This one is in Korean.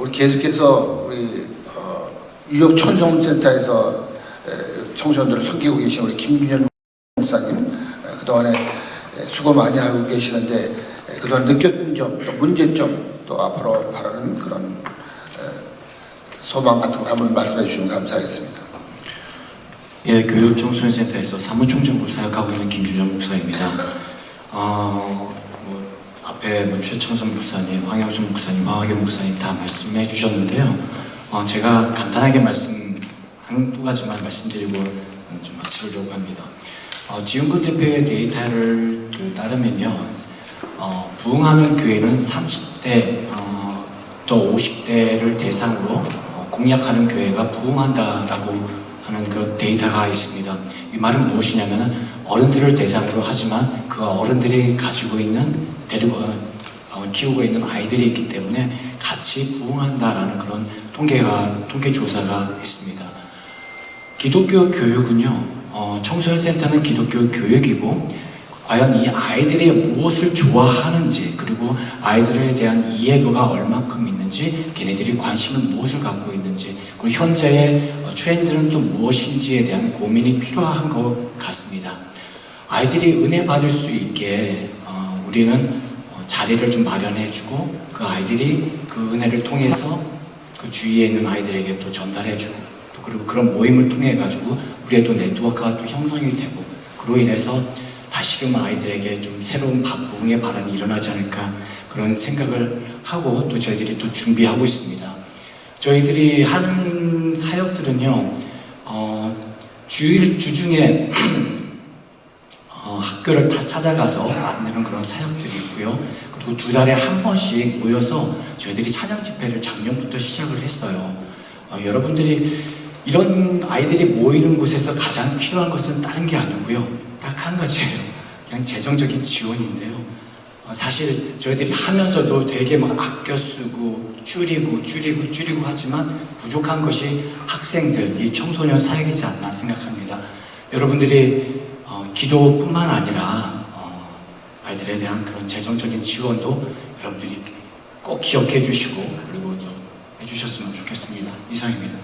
우리 계속해서 우리 어, 유역 천성센터에서 에, 청소년들을 섬기고 계신 우리 김윤현 목사님 에, 그동안에 에, 수고 많이 하고 계시는데 에, 그동안 느꼈던 점, 또 문제점, 또 앞으로 바라는 그런 에, 소망 같은 거 한번 말씀해 주시면 감사하겠습니다. 예, 교육청소년센터에서 사무총장으로 사역하고 있는 김규현 목사입니다. 어, 뭐 앞에 뭐 최청선 목사님, 황영수 목사님, 마하계 목사님 다 말씀해 주셨는데요. 어, 제가 간단하게 말씀 한두 가지만 말씀드리고 좀 마치려고 합니다. 어, 지은구 대표의 데이터를 그 따르면요, 어, 부흥하는 교회는 30대 어, 또 50대를 대상으로 어, 공략하는 교회가 부흥한다라고 하는 그 데이터가 있습니다. 이 말은 무엇이냐면 어른들을 대상으로 하지만 그 어른들이 가지고 있는 데리고 어, 키우고 있는 아이들이 있기 때문에 같이 부흥한다라는 그런 통계가 통계 조사가 있습니다. 기독교 교육은요, 어, 청소년 센터는 기독교 교육이고, 과연 이 아이들이 무엇을 좋아하는지, 그리고 아이들에 대한 이해도가 얼만큼 있는지, 걔네들이 관심은 무엇을 갖고 있는지, 그리고 현재의 어, 트렌드는 또 무엇인지에 대한 고민이 필요한 것 같습니다. 아이들이 은혜 받을 수 있게 어, 우리는 어, 자리를 좀 마련해주고, 그 아이들이 그 은혜를 통해서 그 주위에 있는 아이들에게 또 전달해주고, 또 그리고 그런 모임을 통해 가지고 우리의 또 네트워크가 또 형성이 되고 그로 인해서 다시금 아이들에게 좀 새로운 바- 부흥의 바람이 일어나지 않을까 그런 생각을 하고 또 저희들이 또 준비하고 있습니다. 저희들이 하는 사역들은요, 어, 주일 주중에 어, 학교를 다 찾아가서 만드는 그런 사역들이 있고요. 그리고 두 달에 한 번씩 모여서 저희들이 찬양 집회를 작년부터 시작을 했어요. 어, 여러분들이 이런 아이들이 모이는 곳에서 가장 필요한 것은 다른 게 아니고요. 딱 한 가지예요. 그냥 재정적인 지원인데요. 어, 사실 저희들이 하면서도 되게 막 아껴 쓰고 줄이고 줄이고 줄이고 하지만 부족한 것이 학생들, 이 청소년 사역이지 않나 생각합니다. 여러분들이 어, 기도뿐만 아니라 어, 아이들에 대한 그런 재정적인 지원도 여러분들이 꼭 기억해 주시고 그리고 또 해주셨으면 좋겠습니다. 이상입니다.